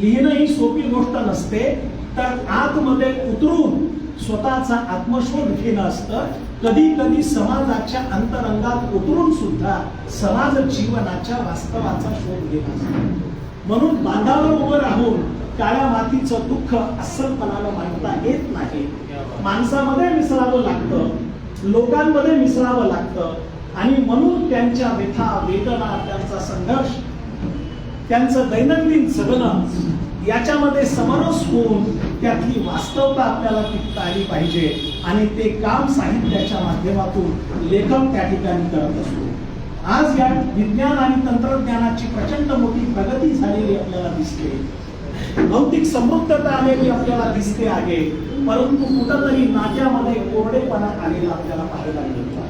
लिहिणं ही सोपी गोष्ट नसते तर आतमध्ये उतरून स्वतःचा आत्मशोध घेणं असतं. कधी कधी समाजाच्या अंतरंगात उतरून सुद्धा समाज जीवनाच्या वास्तवाचा शोध घेणं असतो. म्हणून बांधावर उभं राहून काळ्या मातीचं दुःख अस्सलपणाला मांडता येत नाही. माणसामध्ये मिसळावं लागतं लोकांमध्ये मिसळावं लागतं आणि म्हणून त्यांच्या व्यथा वेदना त्यांचा संघर्ष त्यांचं दैनंदिन जगणं याच्यामध्ये समरस होऊन त्यातली वास्तवता आपल्याला टिकता आली पाहिजे. आणि ते काम साहित्याच्या माध्यमातून लेखक त्या ठिकाणी करत असतो. आज या विज्ञान आणि तंत्रज्ञानाची प्रचंड मोठी प्रगती झालेली आपल्याला दिसते. भौतिक समृद्धता आलेली आपल्याला दिसते आहे. परंतु कुठंतरी नात्यामध्ये कोरडेपणा आलेला आपल्याला पाहायला मिळतो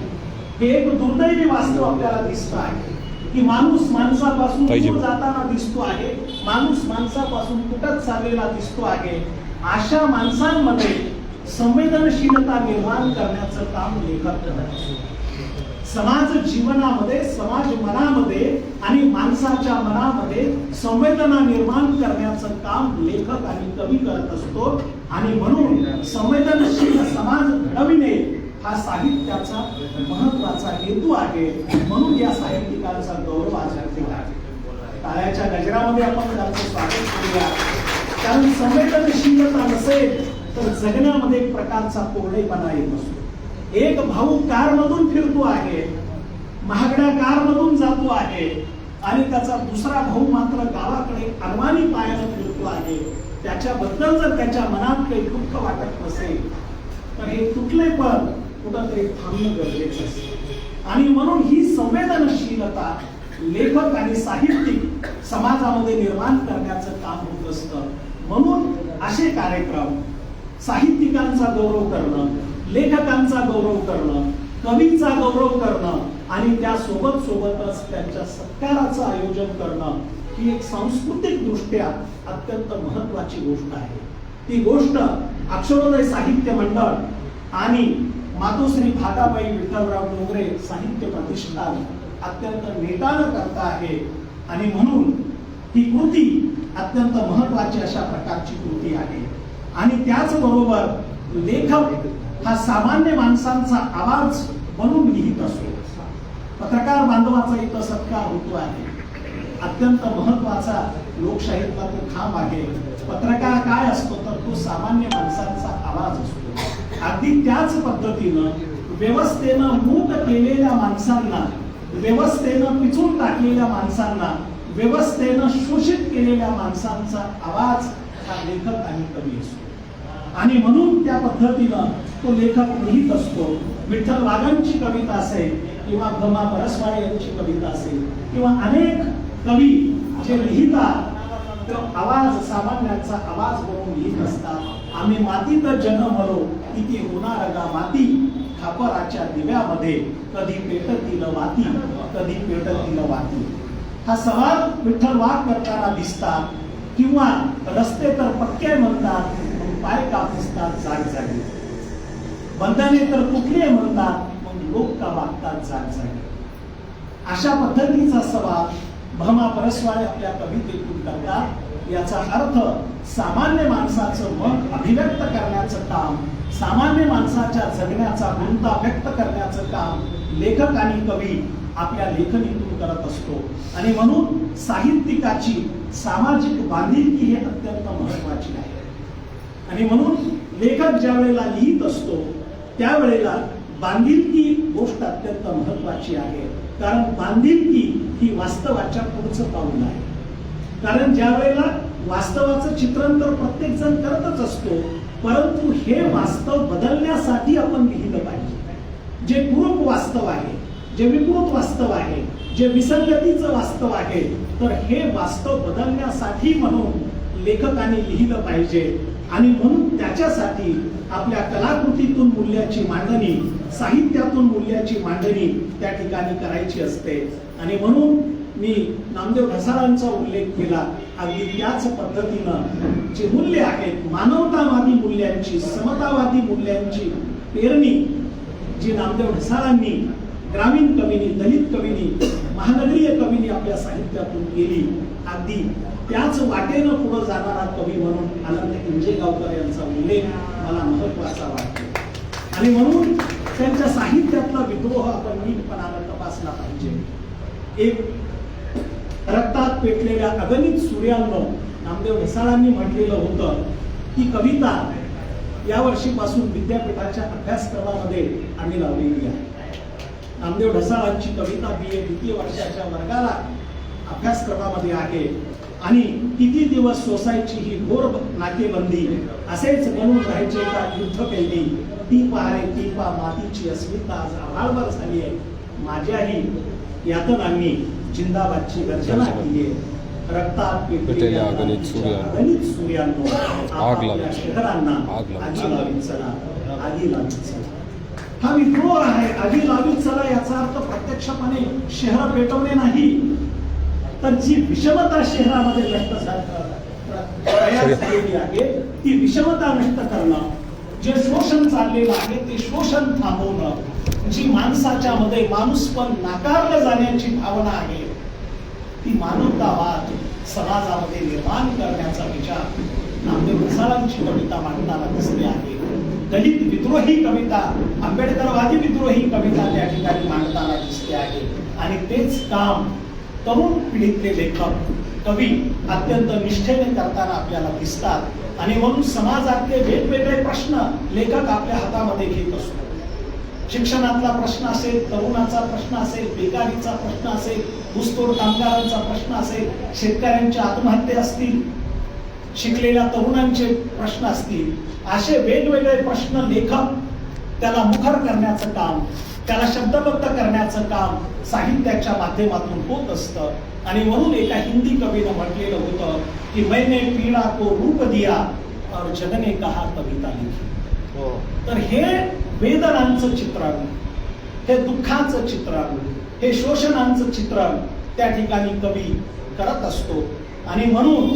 हे एक दुर्दैवी वास्तव आपल्याला दिसत आहे. की माणूस माणसापासून. दूर जाताना दिसतो आहे माणूस माणसापासून तुटत चाललेला दिसतो आहे. अशा माणसांमध्ये संवेदनशीलता निर्माण करण्याचं काम लेखक करत समाज जीवनामध्ये समाज मनामध्ये आणि माणसाच्या मनामध्ये संवेदना निर्माण करण्याचं काम लेखक आणि कवी करत असतो. आणि म्हणून संवेदनशील समाज घडविणे हा साहित्याचा महत्त्वाचा हेतू आहे. म्हणून या साहित्यिकांचा गौरव आज या ठिकाणी टाळ्याच्या गजरामध्ये आपण त्यांचं स्वागत करूया. कारण संवेदनशीलता नसेल तर जगण्यामध्ये एक प्रकारचा कोरडेपणा येत असतो. एक भाऊ कारमधून फिरतो आहे महागड्या कारमधून जातो आहे आणि त्याचा दुसरा भाऊ मात्र गावाकडे अनवाणी पायानं फिरतो आहे. त्याच्याबद्दल जर त्याच्या मनात काही दुःख वाटत नसेल तर हे तुटले पण कुठंतरी थांबणं गरजेचं असतं. आणि म्हणून ही संवेदनशीलता लेखक आणि साहित्यिक समाजामध्ये निर्माण करण्याचं काम होत असतं. म्हणून असे कार्यक्रम साहित्यिकांचा गौरव करणं लेखकांचा गौरव करणं कवीचा गौरव करणं आणि त्या सोबत सोबतच त्यांच्या सत्काराचं आयोजन करणं ही एक सांस्कृतिक दृष्ट्या अत्यंत महत्वाची गोष्ट आहे. ती गोष्ट अक्षरोदय साहित्य मंडळ आणि मातोश्री भागाबाई विठ्ठलराव डोंगरे साहित्य प्रतिष्ठान अत्यंत नेटानं करता आहे. आणि म्हणून ही कृती अत्यंत महत्वाची अशा प्रकारची कृती आहे. आणि त्याचबरोबर लेखक हा सामान्य माणसांचा आवाज बनून लिहित असतो. पत्रकार बांधवाचा इथं सत्कार होतो आहे. अत्यंत महत्त्वाचा लोकशाहीतला तो खांब आहे. पत्रकार काय असतो तर तो सामान्य माणसांचा आवाज असतो. अगदी त्याच पद्धतीनं व्यवस्थेनं मूक केलेल्या माणसांना व्यवस्थेनं पिचून टाकलेल्या माणसांना व्यवस्थेनं शोषित केलेल्या माणसांचा आवाज हा लेखक आणि कवी असतो. आणि म्हणून त्या पद्धतीनं तो लेखक लिहित असतो. विठ्ठल वाघांची कविता असेल किंवा भमा परसवाळे यांची कविता असेल किंवा अनेक कवी जे लिहितात तो आवाज सामान्यांचा आवाज म्हणून लिहित असतात. आम्ही मातीत जन्मलो किती होणार गा माती? खापराच्या दिव्यामध्ये कधी पेटतील वाती कधी पेटतील वाती हा सवाल विठ्ठल वाघ करताना दिसतात किंवा रस्ते तर पक्के म्हणतात मग पाय कापतात जाग जागी बंधने तर कुठले म्हणतात मग लोक का वागतात जाग जागी अशा पद्धतीचा सवाल भमा परस्वाळे आपल्या कवितेतून करतात. याचा अर्थ सामान्य माणसाचं मत अभिव्यक्त करण्याचं काम सामान्य माणसाच्या जगण्याचा गुंता व्यक्त करण्याचं काम लेखक आणि कवी आपल्या लेखनीतून करत असतो. आणि म्हणून साहित्यिकाची सामाजिक बांधिलकी हे अत्यंत महत्वाची आहे. आणि म्हणून लेखक ज्या वेळेला लिहित असतो त्यावेळेला बांधिलकी गोष्ट अत्यंत महत्वाची आहे. कारण बांधिलकी ही वास्तवाच्या पुढचं पाऊल आहे. कारण ज्या वेळेला वास्तवाचं चित्रण तर प्रत्येक जण करतच असतो परंतु हे वास्तव बदलण्यासाठी आपण लिहिलं पाहिजे. जे पूरक वास्तव आहे जे विकृत वास्तव आहे जे विसंगतीचं वास्तव आहे तर हे वास्तव बदलण्यासाठी म्हणून लेखकाने लिहिलं पाहिजे. आणि म्हणून त्याच्यासाठी आपल्या कलाकृतीतून मूल्याची मांडणी साहित्यातून मूल्याची मांडणी त्या ठिकाणी करायची असते. आणि म्हणून मी नामदेव घसारांचा उल्लेख केला. अगदी त्याच पद्धतीनं जे मूल्य आहेत मानवतावादी मूल्यांची समतावादी मूल्यांची पेरणी जी नामदेव घसारांनी ग्रामीण कवीनी दलित कवीनी महानगरीय कवीनी आपल्या साहित्यातून केली. अगदी त्याच वाटेनं पुढे जाणारा कवी म्हणून आनंद इंजेगावकर यांचा उल्लेख मला महत्त्वाचा वाटतो. आणि म्हणून त्यांच्या साहित्यातला विद्रोह आपण नीटपणानं तपासला पाहिजे. एक रक्तात पेटलेल्या अगणित सूर्यांनो नामदेव ढसाळांनी म्हटलेलं होतं की कविता या वर्षीपासून विद्यापीठाच्या अभ्यासक्रमामध्ये आम्ही लावलेली आहे. नामदेव ढसाळांची कविता बी ए द्वितीय वर्षाच्या वर्गाला अभ्यासक्रमामध्ये आहे आणि किती दिवस सोसायची ही घोर नाकेबंदी असेच बनून राहायचे का युद्ध केली ती पहारे ती पा मातीची अस्मिता आज आभाळभर झाली आहे. माझ्याही यातनांनी जिंदाबादची गर्जना केली आहे. रक्तात पेटलेल्या अगणित सूर्यांनो. अगणित सूर्यांनो आग आपापल्या लावीत. शहरांना आग लावीत. आगी लावीत चला. आगी लावीत चला. हा विद्रोह आहे. आगी लावीत चला याचा अर्थ प्रत्यक्षपणे शहर पेटवणे नाही. तर जी विषमता शहरामध्ये नष्ट झालेली आहे ती विषमता नष्ट करणं जे शोषण चाललेलं आहे ते शोषण थांबवणं जी माणसाच्या मध्ये माणूस पण नाकारलं जाण्याची भावना आहे ती मानवतावाद समाजामध्ये निर्माण करण्याचा विचार नामदेव घसाळांची कविता मांडताना दिसते आहे. दलित विद्रोही कविता आंबेडकरवादी विद्रोही कविता त्या ठिकाणी मांडताना दिसते आहे. आणि तेच काम तरुण पिढीतले लेखक कवी अत्यंत निष्ठेने करताना आपल्याला दिसतात. आणि म्हणून समाजातले वेगवेगळे प्रश्न लेखक आपल्या हातामध्ये घेत असतो. शिक्षणातला प्रश्न असेल तरुणाचा प्रश्न असेल बेकारीचा प्रश्न असेल ऊसतोड कामगारांचा प्रश्न असेल शेतकऱ्यांच्या आत्महत्या असतील शिकलेल्या तरुणांचे प्रश्न असतील असे वेगवेगळे प्रश्न लेखक त्याला मुखर करण्याचं काम त्याला शब्दबद्ध करण्याचं काम साहित्याच्या माध्यमातून होत असतं. आणि म्हणून एका हिंदी कवीनं म्हटलेलं होतं की मैंने पीडा को रूप दिया और जगने कहा कविता लिखी. तर हे वेदनांचं चित्रण हे दुःखाचं चित्रण हे शोषणांचं चित्रण त्या ठिकाणी कवी करत असतो. आणि म्हणून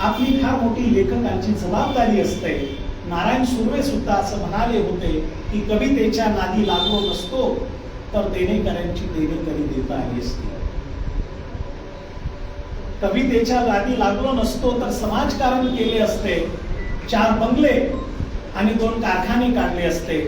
आपली फार मोठी लेखकांची जबाबदारी असते. नारायण सुर्वे सुद्धा असं म्हणाले होते की कवितेच्या नादी लागलो नसतो तर देणेकऱ्यांची देणेकरी देता आली असते. कवितेच्या नादी लागलो नसतो तर समाजकारण केले असते. चार बंगले आणि दोन कारखाने काढले असते.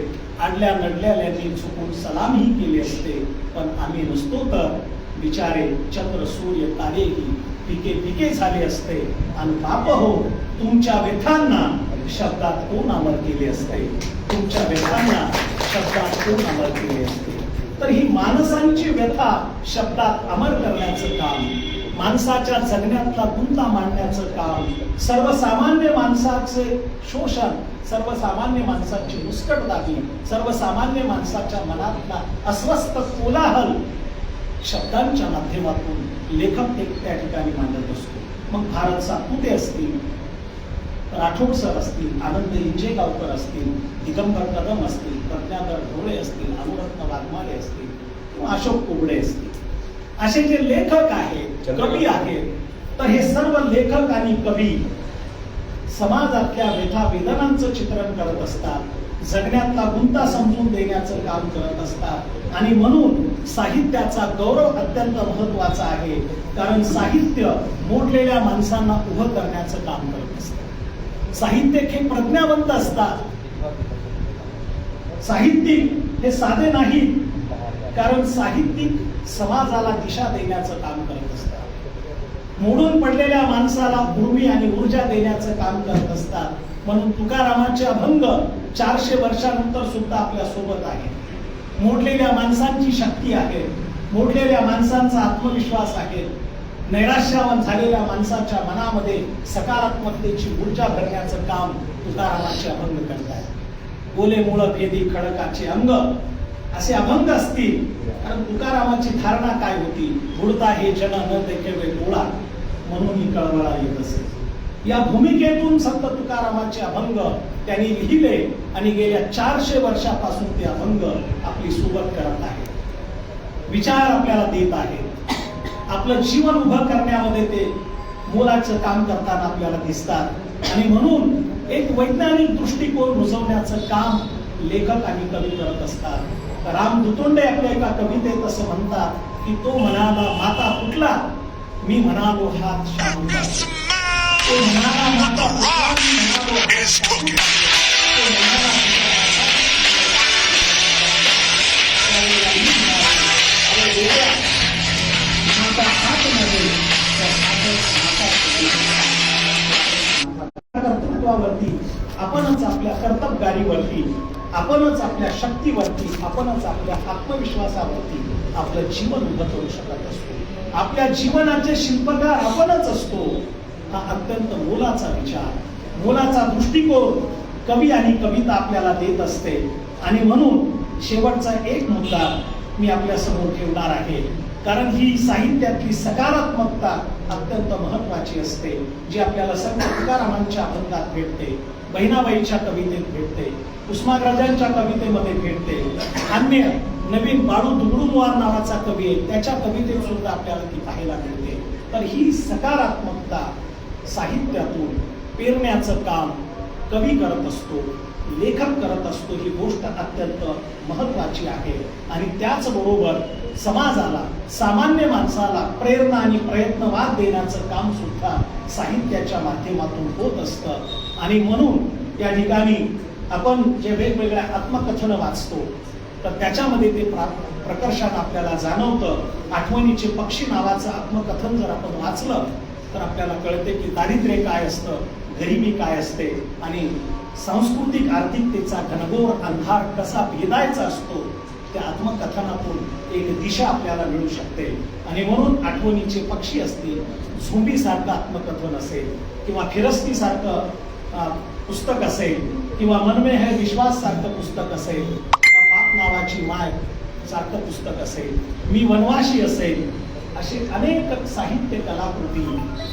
आडल्या नडल्याल्यांनी चुकून सलामही केली असते. पण आम्ही नसतो तर बिचारे चंद्र सूर्य तारेही पिके पिके झाले असते. आणि बाप हो तुमच्या व्यथांना शब्दात कोण अमर केले असते? तुमच्या व्यथांना शब्दात कोण अमर केले असते? तर ही माणसांची व्यथा शब्दात अमर करण्याचं काम माणसाच्या जगण्यातला गुंता मांडण्याचं काम. सर्वसामान्य माणसाचे शोषण सर्वसामान्य माणसाची मुस्कटदाबी सर्वसामान्य माणसाच्या मनातला अस्वस्थ कोलाहल शब्दांच्या माध्यमातून लेखक एक त्या ठिकाणी मांडत असतो. मग भारत सातपुते असतील? राठोड सर असतील आनंद इंजेगावकर असतील दिगंबर कदम असतील प्रज्ञाधर ढोळे असतील अनुरत्न वाघमारे असतील किंवा अशोक कोबडे असतील. असे जे लेखक आहेत कवी आहेत. तर हे सर्व लेखक आणि कवी समाजातल्या व्यथा वेदनांचं चित्रण करत असतात जगण्यातला गुंता समजून देण्याचं काम करत असतात. आणि म्हणून साहित्याचा गौरव अत्यंत महत्त्वाचा आहे कारण साहित्य मोडलेल्या माणसांना उभं करण्याचं काम करत असतं. साहित्यिक हे प्रज्ञावंत असतात. साहित्यिक हे साधे नाहीत कारण साहित्यिक समाजाला दिशा देण्याचं काम करत असतात. मोडून पडलेल्या माणसाला उर्मी आणि ऊर्जा देण्याचं काम करत असतात. म्हणून तुकारामाचे अभंग चारशे वर्षानंतर सुद्धा आपल्यासोबत आहे मोडलेल्या माणसांची शक्ती आहे. मोडलेल्या माणसांचा आत्मविश्वास आहे. नैराश्यावन झालेल्या माणसाच्या मनामध्ये सकारात्मकतेची ऊर्जा भरण्याचं काम तुकारामाचे अभंग करत आहे बोले मुळ भेदी खडकाचे अंग असे अभंग असतील. कारण तुकारामाची धारणा काय होती? बुडता हे जन न देखे मुळा म्हणून ही कळमळा येत असे. या भूमिकेतून संत तुकारामाचे अभंग त्यांनी लिहिले आणि गेल्या चारशे वर्षापासून ते अभंग आपली सोबत करत आहेत. विचार आपल्याला देत आहेत. आपलं जीवन उभं करण्यामध्ये ते मोलाचं काम करताना आपल्याला दिसतात. आणि म्हणून एक वैज्ञानिक दृष्टिकोन रुजवण्याचं काम लेखक आणि कवी करत असतात. राम दुतोंडे आपल्या एका कवितेत असं म्हणतात की तो म्हणाला माता फुटला मी म्हणालो हात कर्तृत्वावरती आपणच आपल्या कर्तबगारीवरती आपणच आपल्या शक्तीवरती आपणच आपल्या आत्मविश्वासावरती आपलं जीवन उभं करू शकत असतो. आपल्या जीवनाचे शिल्पकार आपणच असतो हा अत्यंत मोलाचा विचार. मोलाचा दृष्टिकोन कवी आणि कविता आपल्याला देत असते. आणि म्हणून शेवटचा एक मुद्दा मी आपल्यासमोर ठेवणार आहे. कारण ही साहित्यातली सकारात्मकता अत्यंत महत्वाची असते जी आपल्याला सर्व तुकारामांच्या अभंगात भेटते बहिणाबाईच्या कवितेत भेटते उस्मानराजांच्या कवितेमध्ये भेटते. अन्य नवीन बाळू दुगडूमवार नावाचा कवी आहे. त्याच्या कवितेत सुद्धा आपल्याला ती पाहायला मिळते. तर ही सकारात्मकता साहित्यातून पेरण्याचं काम कवी करत असतो लेखक करत असतो ही गोष्ट अत्यंत महत्वाची आहे. आणि त्याचबरोबर समाजाला सामान्य माणसाला प्रेरणा आणि प्रयत्नवाद देण्याचं काम सुद्धा साहित्याच्या माध्यमातून होत असतं. आणि म्हणून या ठिकाणी आपण जे वेगवेगळ्या आत्मकथनं वाचतो तर त्याच्यामध्ये ते प्रकर्षात प्रकर्षानं आपल्याला जाणवतं. आठवणीचे पक्षी नावाचं आत्मकथन जर आपण वाचलं तर आपल्याला कळते की दारिद्र्य काय असतं गरिबी काय असते आणि सांस्कृतिक आर्थिकतेचा घनघोर अंधार कसा भेदायचा असतो त्या आत्मकथनातून एक दिशा आपल्याला मिळू शकते. आणि म्हणून आठवणीचे पक्षी असतील झुंबी सारखं आत्मकथन असेल किंवा फिरस्ती सारखं पुस्तक असेल किंवा मनमे है विश्वास सारखं पुस्तक असेल नावाची माय सारखं पुस्तक असेल मी वनवाशी असेल असे अनेक साहित्य कलाकृती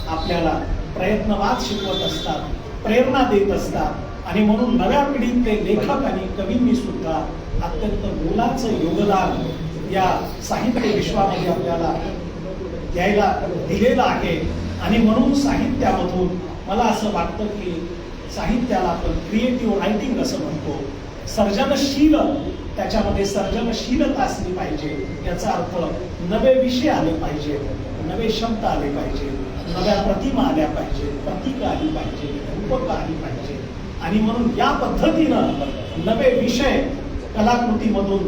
आपल्याला प्रयत्नवाद शिकवत असतात प्रेरणा देत असतात. आणि म्हणून नव्या पिढीतले लेखक आणि कवींनी सुद्धा अत्यंत मोलाचं योगदान या साहित्य विश्वामध्ये आपल्याला द्यायला दिलेलं आहे. आणि म्हणून साहित्यामधून मला असं वाटतं की साहित्याला आपण क्रिएटिव्ह रायटिंग असं म्हणतो. सर्जनशील त्याच्यामध्ये सर्जनशीलता असली पाहिजे. याचा अर्थ नवे विषय आले पाहिजे नवे शब्द आले पाहिजे नव्या प्रतिमा आल्या पाहिजे प्रतीक आली पाहिजे रूपक आली पाहिजे. आणि म्हणून या पद्धतीनं नवे विषय कलाकृतीमधून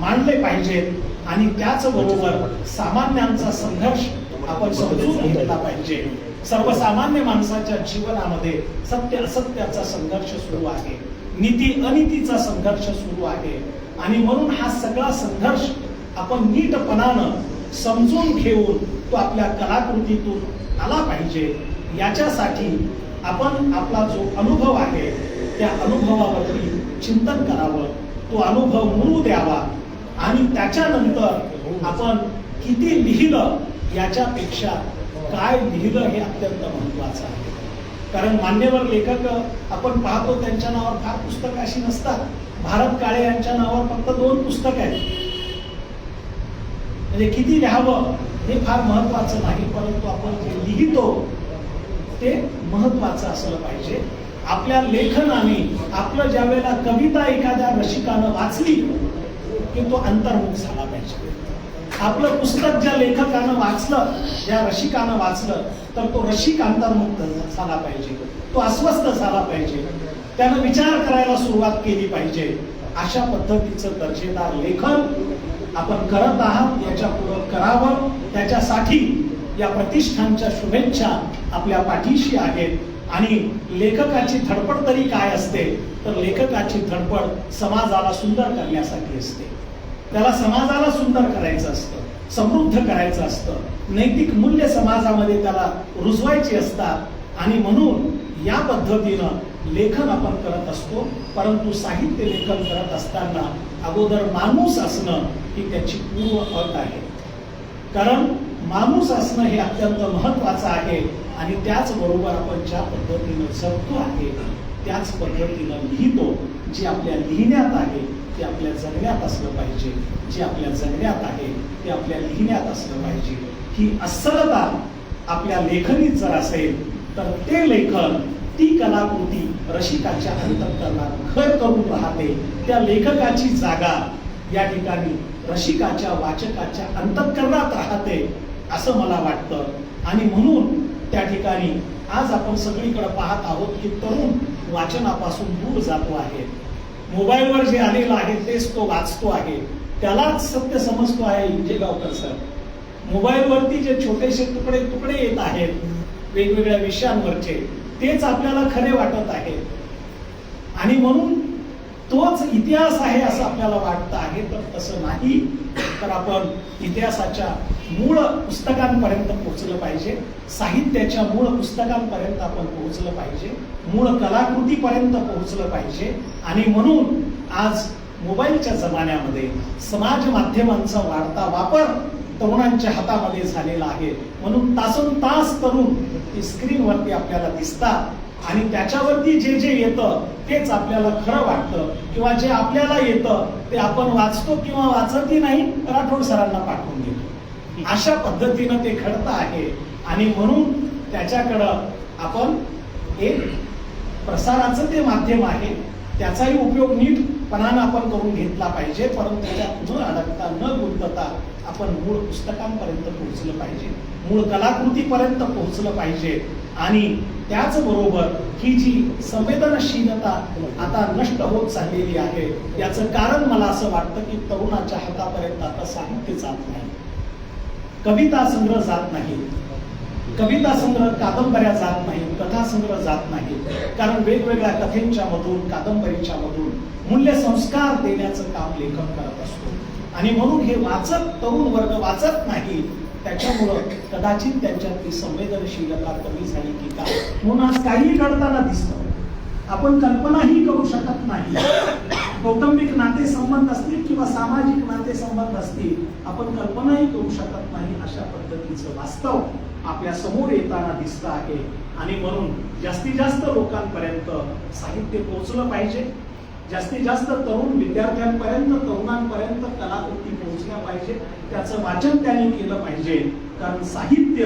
मांडले पाहिजेत आणि त्याचबरोबर सामान्यांचा संघर्ष आपण समजून घेतला पाहिजे. सर्वसामान्य माणसाच्या जीवनामध्ये सत्य असत्याचा संघर्ष सुरू आहे. नीती अनितीचा संघर्ष सुरू आहे. आणि म्हणून हा सगळा संघर्ष आपण नीटपणानं समजून घेऊन तो आपल्या कलाकृतीतून आला पाहिजे. याच्यासाठी आपण आपला जो अनुभव आहे त्या अनुभवावरती चिंतन करावं. तो अनुभव मुरू द्यावा. आणि त्याच्यानंतर आपण किती लिहिलं याच्यापेक्षा काय लिहिलं हे अत्यंत महत्वाचं आहे. कारण मान्यवर लेखक आपण पाहतो त्यांच्या नावावर फार पुस्तकं अशी नसतात. भारत काळे यांच्या नावावर फक्त दोन पुस्तक आहेत. म्हणजे किती लिहावं हे फार महत्वाचं नाही परंतु आपण जे लिहितो ते महत्वाचं असलं पाहिजे. आपल्या लेखनाने आपलं ज्या वेळेला कविता एखाद्या रसिकानं वाचली की तो अंतर्मुख झाला पाहिजे. आपलं पुस्तक ज्या लेखकानं वाचलं ज्या रसिकानं वाचलं तर तो रसिक अंतर्मुक्त झाला पाहिजे. तो अस्वस्थ झाला पाहिजे. त्यानं विचार करायला सुरुवात केली पाहिजे. अशा पद्धतीचं दर्जेदार लेखन आपण करत आहात. याच्या पुढं करावं. त्याच्यासाठी या प्रतिष्ठानच्या शुभेच्छा आपल्या पाठीशी आहेत. आणि लेखकाची धडपड तरी काय असते तर लेखकाची धडपड समाजाला सुंदर करण्यासाठी असते. त्याला समाजाला सुंदर करायचं असतं समृद्ध करायचं असतं. नैतिक मूल्य समाजामध्ये त्याला रुजवायची असतात. आणि म्हणून या पद्धतीनं लेखन आपण करत असतो परंतु साहित्य लेखन करत असताना अगोदर माणूस असणं ही त्याची पूर्व अट आहे. कारण माणूस असणं हे अत्यंत महत्वाचं आहे आणि त्याचबरोबर आपण ज्या पद्धतीनं जगतो आहे त्याच पद्धतीनं लिहितो जे आपल्या लिहिण्यात आहे ते आपल्या जगण्यात असलं पाहिजे. जे आपल्या जगण्यात आहे ते आपल्या लिहिण्यात असलं पाहिजे. ही अस्सलता आपल्या लेखनीत जर असेल तर ते लेखन ती कलाकृती रसिकाच्या अंतकरणात घर करून राहते त्या लेखकाची जागा या ठिकाणी रसिकाच्या वाचकाच्या अंतकरणात राहते असं मला वाटतं. आणि म्हणून त्या ठिकाणी आज आपण सगळीकडे पाहत आहोत की तरुण वाचनापासून दूर जातो आहे. मोबाईलवर जे आलेलं आहे तेच तो वाचतो आहे. त्यालाच सत्य समजतो आहे इंजेगावकर सर मोबाईलवरती जे छोटेसे तुकडे तुकडे येत आहेत वेगवेगळ्या विषयांवरचे तेच आपल्याला खरे वाटत आहे. आणि म्हणून तोच इतिहास आहे असं आपल्याला वाटतं आहे तर तसं नाही. तर आपण इतिहासाच्या मूळ पुस्तकांपर्यंत पोहोचलं पाहिजे. साहित्याच्या मूळ पुस्तकांपर्यंत आपण पोहोचलं पाहिजे. मूळ कलाकृतीपर्यंत पोहोचलं पाहिजे. आणि म्हणून आज मोबाईलच्या जमान्यामध्ये समाज माध्यमांचा वाढता वापर तरुणांच्या हातामध्ये झालेला आहे. म्हणून तासन तास तरुण ती स्क्रीनवरती आपल्याला दिसतात. आणि त्याच्यावरती जे जे येतं तेच आपल्याला खरं वाटतं. किंवा जे आपल्याला येतं ते आपण वाचतो किंवा वाचतही नाही राठोड सरांना पाठवून देतो. अशा पद्धतीनं ते घडतं आहे. आणि म्हणून त्याच्याकडं आपण एक प्रसाराचं ते माध्यम आहे. त्याचाही उपयोग नीटपणानं आपण करून घेतला पाहिजे परंतु त्याच्यात न अडकता न गुंतता आपण मूळ पुस्तकांपर्यंत पोहोचलं पाहिजे. मूळ कलाकृतीपर्यंत पोहोचलं पाहिजे. आणि त्याचबरोबर ही जी संवेदनशीलता आता नष्ट होत चाललेली आहे याचं कारण मला असं वाटतं की तरुणाच्या हातापर्यंत आता साहित्य जात नाही. कविता संग्रह जात नाही. कविता संग्रह कादंबऱ्या जात नाही कथा संग्रह जात नाही. कारण वेगवेगळ्या कथेंच्या मधून कादंबरीच्या मधून मूल्य संस्कार देण्याचं काम लेखक करत असतो. आणि म्हणून हे वाचत तरुण वर्ग वाचत नाही त्याच्यामुळं कदाचित त्यांच्यातली संवेदनशीलता कमी झाली की काय? म्हणून आज काही घडताना दिसतं. आपण कल्पनाही करू शकत नाही. कौटुंबिक नातेसंबंध असतील किंवा सामाजिक नातेसंबंध असतील आपण कल्पनाही करू शकत नाही अशा पद्धतीचं वास्तव आपल्यासमोर येताना दिसतं आहे. आणि म्हणून जास्तीत जास्त लोकांपर्यंत साहित्य पोहोचलं पाहिजे. जास्तीत जास्त तरुण विद्यार्थ्यांपर्यंत तरुणांपर्यंत कलाकृती पोहोचल्या पाहिजे त्याचं वाचन त्यांनी केलं पाहिजे. कारण साहित्य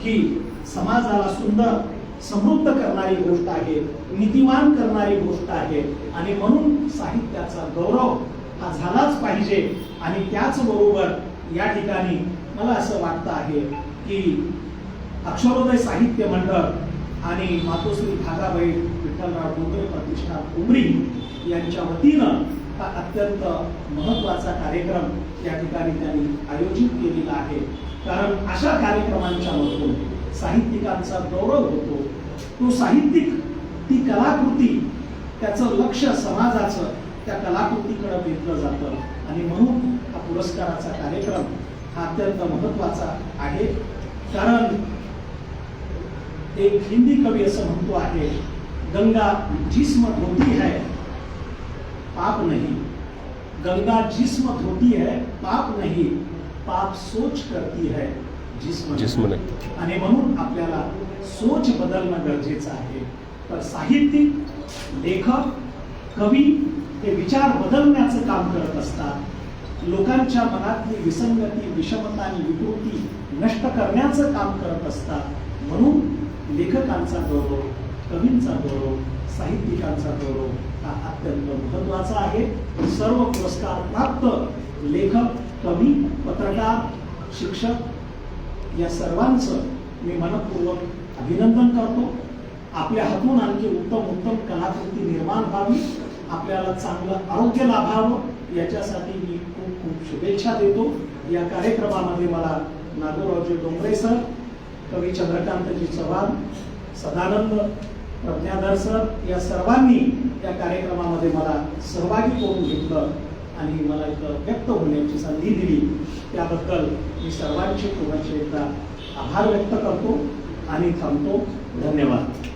ही समाजाला सुंदर समृद्ध करणारी गोष्ट आहे नीतिवान करणारी गोष्ट आहे. आणि म्हणून साहित्याचा गौरव हा झालाच पाहिजे. आणि त्याचबरोबर या ठिकाणी मला असं वाटतं आहे की अक्षरोदय साहित्य मंडळ आणि मातोश्री भागाबाई विठ्ठलराव डोंगरे प्रतिष्ठान उमरी यांच्या वतीनं हा अत्यंत महत्त्वाचा कार्यक्रम या ठिकाणी त्यांनी आयोजित केलेला आहे. कारण अशा कार्यक्रमांच्या मधून साहित्यिकांचा गौरव होतो. तो साहित्यिक ती कलाकृती त्याचं लक्ष समाजाचं त्या कलाकृतीकडे वेधलं जातं. आणि म्हणून हा पुरस्काराचा कार्यक्रम हा अत्यंत महत्त्वाचा आहे. कारण एक हिंदी कवी असं म्हणतो आहे गंगा जिस्म धोती है पाप नहीं. गंगा जिस्म धोती है पाप नहीं पाप सोच करती है जिस्म जिस्म. आणि म्हणून आपल्याला सोच बदलणं गरजेचं आहे. तर साहित्यिक लेखक कवी हे विचार बदलण्याचं काम करत असतात. लोकांच्या मनातली विसंगती विषमता आणि विकृती नष्ट करण्याचं काम करत असतात. म्हणून लेखकांचा गौरव कवींचा गौरव साहित्यिकांचा गौरव हा अत्यंत महत्त्वाचा आहे. सर्व पुरस्कार प्राप्त लेखक कवी पत्रकार शिक्षक या सर्वांचं मी मनपूर्वक अभिनंदन करतो. आपल्या हातून आणखी उत्तम उत्तम कलाकृती निर्माण व्हावी आपल्याला चांगलं आरोग्य लाभावं याच्यासाठी मी खूप खूप शुभेच्छा देतो. या कार्यक्रमामध्ये मला नागोरावजी डोंगरे सर कवी चंद्रकांतजी चव्हाण सदानंद प्रज्ञाधर सर या सर्वांनी या कार्यक्रमामध्ये मला सहभागी करून घेतलं आणि मला इथं व्यक्त होण्याची संधी दिली. त्याबद्दल मी सर्वांचे पुन्हा एकदा आभार व्यक्त करतो आणि थांबतो. धन्यवाद.